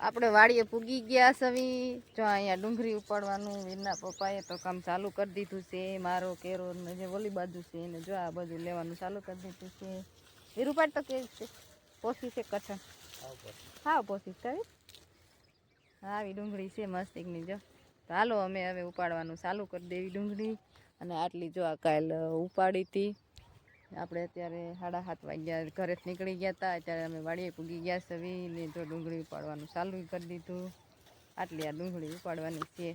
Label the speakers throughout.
Speaker 1: આપણે વાડીએ પૂગી ગયા સવી. જો અહીંયા ડુંગળી ઉપાડવાનું વીરના પપ્પાએ તો કામ ચાલુ કરી દીધું છે મારો કેરો ને જે ઓલી બાજુ છે એને જો આ બાજુ લેવાનું ચાલુ કરી દીધું છે. વીર ઉપાડ તો કેવી છે? પોસી છે કઠણ. હા પોસી. હા આવી ડુંગળી છે મસ્તિકની જો. તો હાલો અમે હવે ઉપાડવાનું ચાલુ કરી દેવી ડુંગળી. અને આટલી જો આ કાલ ઉપાડી હતી. આપણે અત્યારે સાડા સાત વાગ્યા ઘરે નીકળી ગયા હતા. અત્યારે અમે વાડીએ પૂગી ગયા સવી ને જો ડુંગળી ઉપાડવાનું ચાલુ કરી દીધું. આટલી આ ડુંગળી ઉપાડવાની છે.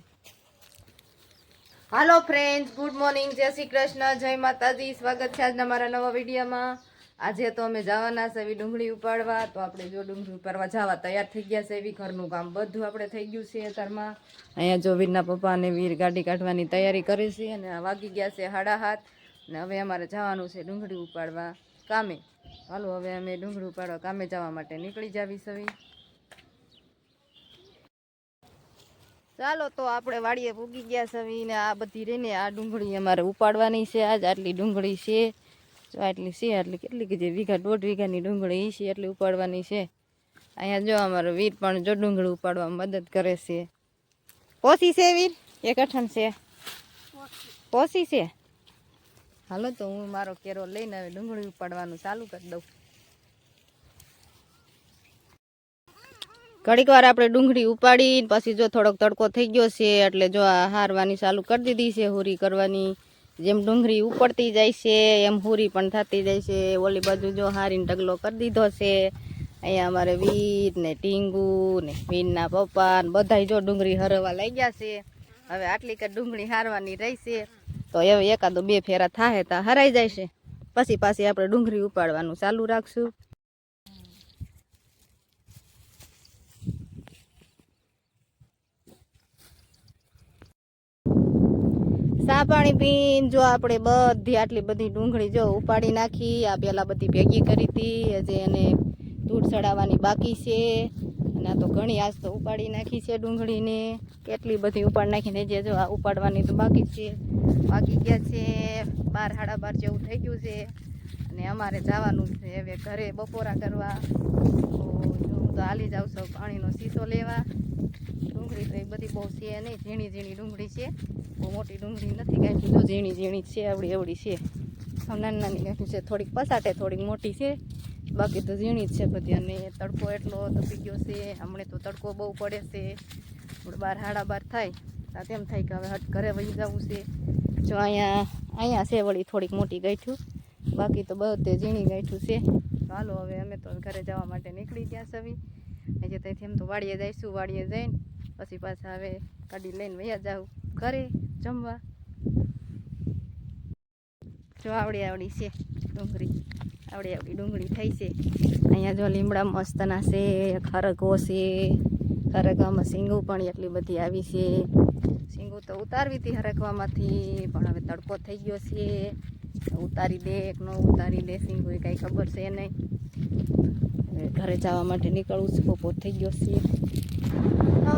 Speaker 1: હાલો ફ્રેન્ડ્સ ગુડ મોર્નિંગ જય શ્રી કૃષ્ણ, જય માતાજી. સ્વાગત છે આજના મારા નવા વિડીયોમાં. આજે તો અમે જવાના છે એવી ડુંગળી ઉપાડવા. તો આપણે જો ડુંગળી ઉપાડવા જવા તૈયાર થઈ ગયા છે, એવી ઘરનું કામ બધું આપણે થઈ ગયું છે અત્યારમાં. અહીંયા જો વીરના પપ્પા અને વીર ગાડી કાઢવાની તૈયારી કરી છે અને વાગી ગયા છે હાડા હાથ ને હવે અમારે જવાનું છે ડુંગળી ઉપાડવા કામે. હાલો હવે અમે ડુંગળી ઉપાડવા કામે જવા માટે નીકળી જાવી સવી ચાલો તો આપણે વાડીએ પૂગી ગયા સવી ને આ બધી રહીને આ ડુંગળી અમારે ઉપાડવાની છે. આજ આટલી ડુંગળી છે. જો આટલી છે આટલી કેટલી જે વીઘા દોઢ વીઘાની ડુંગળી છે એટલી ઉપાડવાની છે. અહીંયા જો અમારો વીર પણ જો ડુંગળી ઉપાડવામાં મદદ કરે છે. પોસી છે વીર? એક અઠન છે. પોસી છે? હાલો તો હું મારો કેરો લઈને હવે ડુંગળી ઉપાડવાનું ચાલુ કરી દઉં. ઘડીક વાર આપણે ડુંગળી ઉપાડી પછી જો થોડોક તડકો થઈ ગયો છે એટલે જો આ હારવાની ચાલુ કરી દીધી છે, હુરી કરવાની. જેમ ડુંગળી ઉપડતી જાય છે, એમ હુરી પણ થતી જાય છે. ઓલી બાજુ જો હારીને ઢગલો કરી દીધો છે. અહીંયા અમારે વીર ને ટીંગુ ને વીરના પપ્પા ને બધાય જો ડુંગળી હરવા લઈ ગયા છે. હવે આટલી કે ડુંગળી હારવાની રહેશે તો હવે એકાદો બે ફેરા થાય તો હરાઈ જાય છે. પછી પાછી આપણે ડુંગળી ઉપાડવાનું ચાલુ રાખશું. સા પાણી પીને જો આપણે બધી આટલી બધી ડુંગળી જો ઉપાડી નાખી, આ પહેલાં બધી ભેગી કરી હતી હજી એને ધૂળ ચડાવવાની બાકી છે. અને આ તો ઘણી આજ તો ઉપાડી નાખી છે ડુંગળીને. કેટલી બધી ઉપાડી નાખીને જે જો આ ઉપાડવાની તો બાકી છે. બાકી ગયા છે, બાર, સાડા બાર જેવું થઈ ગયું છે. અને અમારે જવાનું છે હવે ઘરે બપોરા કરવા. તો હું તો હાલી જાઉં છું પાણીનો સીસો લેવા. ડુંગળી તો એ બધી બહુ છે નહીં, ઝીણી ઝીણી ડુંગળી છે. બહુ મોટી ડુંગળી નથી કાંઈ જો ઝીણી ઝીણી છે, આવડી આવડી છે. નાની નાની કાંઈ છે, થોડીક પસાટે, થોડીક મોટી છે. બાકી તો ઝીણી જ છે બધી. અને તડકો એટલો તપી ગયો છે, હમણાં તો તડકો બહુ પડે છે. બહાર હાડા બાર થાય. તેમ થાય કે હવે હટ ઘરે વહી જવું છે. જો અહીંયા અહીંયા છે, વળી થોડીક મોટી ગાંઠું બાકી તો બધે ઝીણી ગાંઠું છે. ચાલો હવે અમે તો ઘરે જવા માટે નીકળી ગયા સવી એટલે ત્યાંથી એમ તો વાડીએ જઈશું, વાડીએ જઈને પછી પાછા હવે ગાડી લઈને વૈયા જાઉં ઘરે જમવા. જો આવડી આવડી છે ડુંગળી. આવડી આવડી ડુંગળી થઈ છે. અહીંયા જો લીમડા મસ્તના છે, ખરગો છે, ખરગામાં સિંગું પણ એટલી બધી આવી છે. સિંગું તો ઉતારવી હતી હરકવામાંથી પણ હવે તડકો થઈ ગયો છે. ઉતારી દે, એક ન ઉતારી દે એ કાંઈ ખબર છે નહીં. હવે ઘરે જવા માટે નીકળવું છે, બપોર થઈ ગયો છે.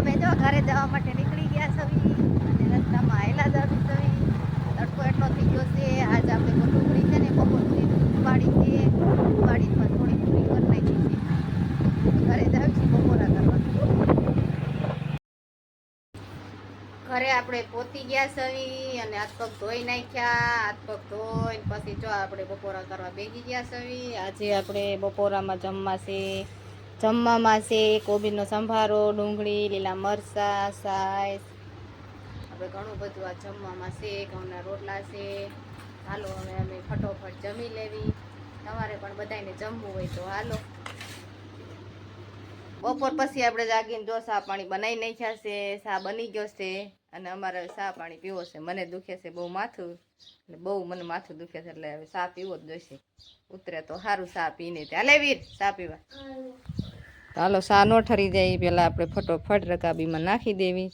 Speaker 1: મેં જો ઘરે જવા માટે નીકળી ગયા છે, અને રસ્તામાં આવેલા જ આવી છવી તડકો એટલો થઈ ગયો છે આજ આપણે તો ડુંગળી છે ને બપોર સુધી ઉપાડી છે ઉપાડી પણ થોડી પૂરી કરી નાખી છે ઘરે જ આવી છે બપોરા કરવા ઘરે આપણે પોતી ગયા સવી અને હાથ પગ ધોઈ નાખ્યા હાથ પગ ધોઈને પછી જો આપણે બપોરા કરવા બેસી ગયા સવી. આજે આપણે બપોરામાં જમવા છે જમવામાં છે કોબીનો સંભારો, ડુંગળી, લીલા મરચાં, સાઈસ. આપણે ઘણું બધું આ જમવામાં છે ઘઉંના રોટલા છે હાલો, હવે અમે ફટોફટ જમી લેવી. તમારે પણ બધાને જમવું હોય તો હાલો. બપોર પછી આપણે જાગીને જો સા પાણી બનાવી નાખ્યા છે સા બની ગયો છે અને અમારે સા પાણી પીવો છે. મને દુખે છે બહુ માથું એટલે બહુ મને માથું દુખે છે એટલે હવે સા પીવો જ જોઈશે. ઉતરે તો સારું સા પીને ત્યાં વીર સા પીવા. તો હાલો ચા નો ઠરી જાય પહેલાં આપણે ફટોફટ રકાબીમાં નાખી દેવી.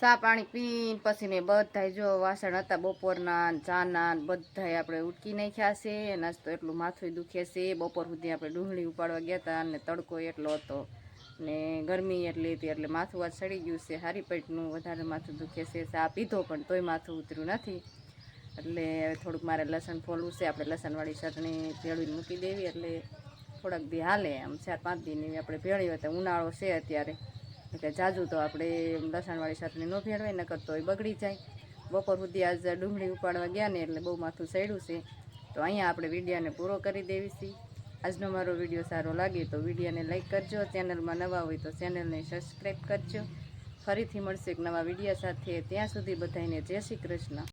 Speaker 1: ચા પાણી પીને, પછી મેં બધાય જો વાસણ હતા બપોરના ચાના, ને બધાય આપણે ઉટકી નાખ્યા છે અને તો એટલું માથું દુખે છે. બપોર સુધી આપણે ડુંગળી ઉપાડવા ગયા હતા અને તડકો એટલો હતો, ને ગરમી એટલી હતી, એટલે માથું આ સડી ગયું છે. હારી પેટનું વધારે માથું દુખે છે. સા પીધો, પણ તોય માથું ઉતર્યું નથી. એટલે હવે થોડુંક મારે લસણ ફોલવું છે. આપણે લસણવાળી ચટણી ભેળવીને મૂકી દેવી, એટલે થોડાક દી હાલે. આમ ચાર પાંચ દિનની આપણે ભેળવી હતા ઉનાળો છે અત્યારે. એટલે જાજુ તો આપણે લસણવાળી ચટણી ન ભેળવાય, નકર તો એ બગડી જાય. બપોર સુધી આજ ડુંગળી ઉપાડવા ગયા ને એટલે બહુ માથું સડ્યું છે. તો અહીંયા આપણે વિડીયાને પૂરો કરી દેવી છીએ આજનો મારો વીડિયો સારો લાગે તો વિડીયાને લાઇક કરજો, ચેનલમાં નવા હોય તો ચેનલને સબસ્ક્રાઈબ કરજો. ફરીથી મળશે એક નવા વિડીયા સાથે. ત્યાં સુધી બધાને જય શ્રી કૃષ્ણ.